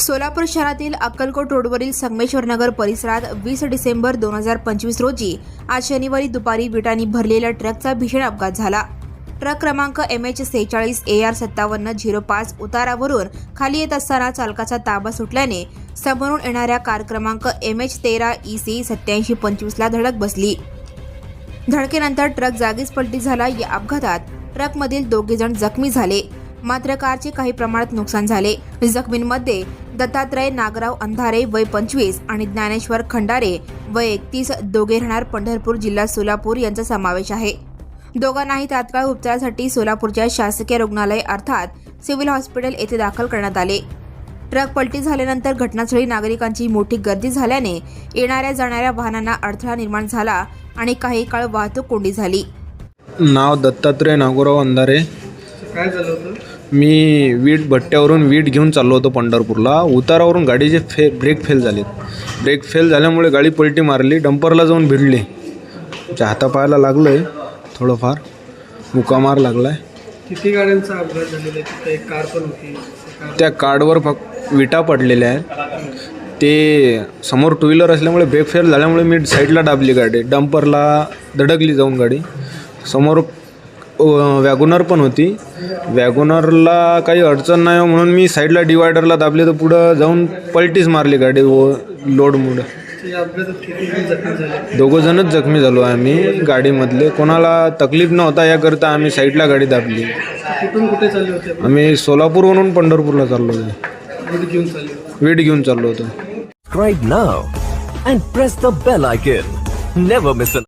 सोलापूर शहरातील अक्कलकोट रोडवरील संगमेश्वरनगर परिसरात वीस डिसेंबर दोन हजार पंचवीस रोजी आज शनिवारी दुपारी विटांनी भरलेल्या ट्रकचा भीषण अपघात झाला. ट्रक क्रमांक एम एच सेहेचाळीस ए आर सत्तावन्न झिरो पाच उतारावरून खाली येत असताना चालकाचा ताबा सुटल्याने समोरून येणाऱ्या कार क्रमांक एम एच तेरा ई सी सत्याऐंशी पंचवीसला धडक बसली. धडकेनंतर ट्रक जागीच पलटी झाला. या अपघातात ट्रकमधील दोघेजण जखमी झाले. मात्र कारचे काही प्रमाणात नुकसान झाले. जखमींमध्ये दत्तात्रय नागराव अंधारे वय पंचवीस आणि ज्ञानेश्वर खंडारे वय एकतीस दोघे राहणार पंढरपूर जिल्हा सोलापूर यांचा समावेश आहे. दोघांनाही तात्काळ उपचारासाठी सोलापूरच्या शासकीय रुग्णालय अर्थात सिव्हिल हॉस्पिटल येथे दाखल करण्यात आले. ट्रक पलटी झाल्यानंतर घटनास्थळी नागरिकांची मोठी गर्दी झाल्याने येणाऱ्या जाणाऱ्या वाहनांना अडथळा निर्माण झाला आणि काही काळ वाहतूक कोंडी झाली. नाव दत्तात्रय नागोराव अंधारे काय झालं होतं? मी वीट भट्ट्यावरून वीट घेऊन चाललो होतो पंढरपूरला. उतारावरून गाडीचे फे ब्रेक फेल झालेत ब्रेक फेल झाल्यामुळे गाडी पलटी मारली डंपरला जाऊन भिडली. आमच्या हातापायाला लागलं आहे थोडंफार. मुकामार लागला आहे किती गाड्यांचा अपघात झालेला आहे? तिथे एक कार पण होती. त्या कार्डवर फक्त विटा पडलेल्या आहेत. ते समोर टू व्हीलर असल्यामुळे ब्रेक फेल झाल्यामुळे मी साईडला दाबली गाडी. डंपरला धडकली जाऊन गाडी. समोर वॅगोनर पण होती. वॅगोनरला काही अडचण नाही हो म्हणून मी साईडला डिवायडरला दाबले तर पुढं जाऊन पलटीच मारली गाडी व लोडमुळं जण जखमी झाले दोघं जणच जखमी झालो आम्ही गाडीमधले. कोणाला तकलीफ नव्हता याकरता आम्ही साईडला गाडी दाबली. कुठून कुठे चालले होते आपण? आम्ही सोलापूरवरून पंढरपूरला चाललो होतो. कुठे घेऊन चालले होते. वीट घेऊन चाललो होतो.